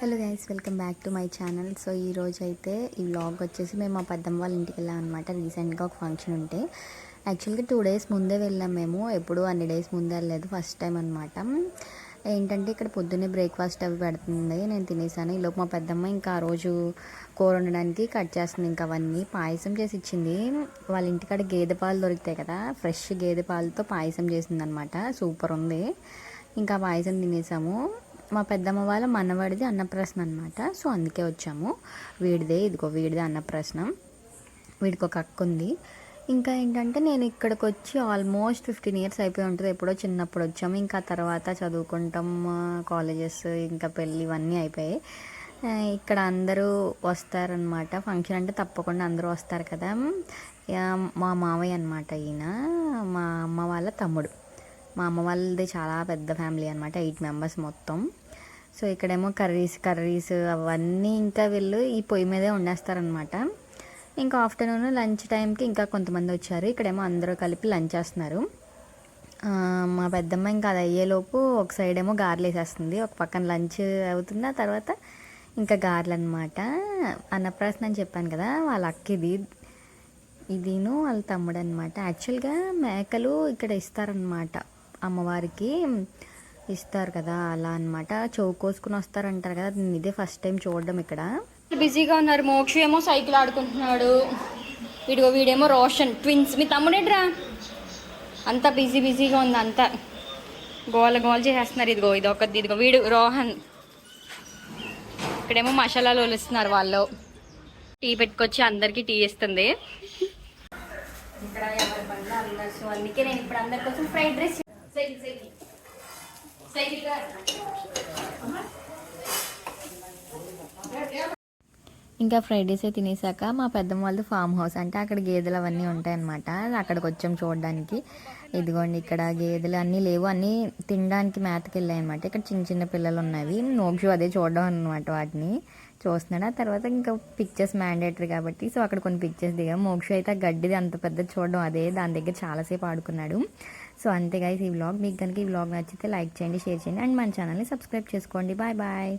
Hello guys welcome back to my channel so ఈ రోజు అయితే ఈ వ్లాగ్ వచ్చేసి మేము మా పెద్దమ్మ వాళ్ళ ఇంటికి వెళ్ళాం అనమాట రీసెంట్గా ఒక ఫంక్షన్ ఉంటే. యాక్చువల్గా టూ డేస్ ముందే వెళ్ళాం మేము. ఎప్పుడు అన్ని డేస్ ముందే వెళ్ళలేదు. ఫస్ట్ టైం అనమాట ఏంటంటే ఇక్కడ పొద్దున్నే బ్రేక్ఫాస్ట్ అవి పెడుతుంది. నేను తినేసాను. ఈలోపు మా పెద్దమ్మ ఇంకా ఆ రోజు కూర వండడానికి కట్ చేస్తుంది. ఇంకా అవన్నీ పాయసం చేసి ఇచ్చింది. వాళ్ళ ఇంటికాడ గేదె పాలు దొరుకుతాయి కదా. ఫ్రెష్ గేదె పాలతో పాయసం చేసింది అనమాట సూపర్ ఉంది. ఇంకా పాయసం తినేసాము. మా పెద్దమ్మ వాళ్ళ మనవాడిది అన్నప్రసన అనమాట సో అందుకే వచ్చాము. వీడిదే ఇదిగో వీడిదే అన్నప్రసనం. వీడికి ఒక అక్క ఉంది. ఇంకా ఏంటంటే నేను ఇక్కడికి వచ్చి ఆల్మోస్ట్ ఫిఫ్టీన్ ఇయర్స్ అయిపోయి ఉంటుంది. ఎప్పుడో చిన్నప్పుడు వచ్చాము. ఇంకా తర్వాత చదువుకుంటాం కాలేజెస్ ఇంకా పెళ్ళి ఇవన్నీ అయిపోయాయి. ఇక్కడ అందరూ వస్తారనమాట ఫంక్షన్ అంటే తప్పకుండా అందరూ వస్తారు కదా. మా మావయ్య అనమాట ఈయన. మా అమ్మ వాళ్ళ తమ్ముడు. మా అమ్మ వాళ్ళది చాలా పెద్ద ఫ్యామిలీ అనమాట ఎయిట్ మెంబర్స్ మొత్తం. సో ఇక్కడేమో కర్రీస్ కర్రీస్ అవన్నీ ఇంకా వీళ్ళు ఈ పొయ్యి మీదే వండేస్తారనమాట ఇంకా ఆఫ్టర్నూన్ లంచ్ టైంకి ఇంకా కొంతమంది వచ్చారు ఇక్కడేమో అందరూ కలిపి లంచ్ చేస్తున్నారు. మా పెద్దమ్మ ఇంకా అది అయ్యేలోపు ఒక సైడ్ ఏమో గారెలు వేసేస్తుంది ఒక పక్కన లంచ్ అవుతుంది ఆ తర్వాత ఇంకా గారెలు అనమాట అన్నప్రాసన అని చెప్పాను కదా వాళ్ళ అక్కిది ఇదిను వాళ్ళ తమ్ముడు అనమాట యాక్చువల్గా మేకలు ఇక్కడ ఇస్తారనమాట అమ్మవారికి ఇస్తారు కదా అలా అనమాట చెవు కోసుకుని వస్తారంటారు కదా నేను ఇదే ఫస్ట్ టైం చూడడం ఇక్కడ. బిజీగా ఉన్నారు మోక్ష ఏమో సైకిల్ ఆడుకుంటున్నాడు. వీడిగో వీడేమో రోషన్ ట్విన్స్ మీ తమ్ముడేట్రా? అంతా బిజీ బిజీగా ఉంది అంతా. గోల గోల చేసేస్తున్నారు ఇదిగో ఇది ఒక ఇదిగో వీడు రోహన్. ఇక్కడేమో మసాలాలు ఒలుస్తున్నారు వాళ్ళు. టీ పెట్టుకొచ్చి అందరికి టీ ఇస్తుంది. ఇక్కడ అందుకే నేను ఇప్పుడు అందరి కోసం fried rice cycle cycle cycle ఇంకా ఫ్రైడేస్ తినేసాక మా పెద్దమ్మ వాళ్ళది ఫామ్ హౌస్ అంటే అక్కడ గేదెలు అవన్నీ ఉంటాయన్నమాట. అక్కడికి వచ్చాం చూడడానికి. ఇదిగోండి ఇక్కడ గేదెలు అన్నీ లేవు. అన్నీ తినడానికి మేతకి వెళ్ళాయి అనమాట ఇక్కడ చిన్న చిన్న పిల్లలు ఉన్నవి. మోక్షు అదే చూడడం అనమాట వాటిని. చూస్తున్నాడు. ఆ తర్వాత ఇంకా పిక్చర్స్ మ్యాండేటరీ కాబట్టి సో అక్కడ కొన్ని పిక్చర్స్ దిగా. మోక్షు అయితే గడ్డిది అంత పెద్ద చూడడం అదే. దాని దగ్గర చాలాసేపు ఆడుకున్నాడు. సో అంతే గైస్ ఈ వ్లాగ్ మీకు కనుక ఈ వ్లాగ్ నచ్చితే లైక్ చేయండి షేర్ చేయండి అండ్ మన ఛానల్ని సబ్స్క్రైబ్ చేసుకోండి. Bye bye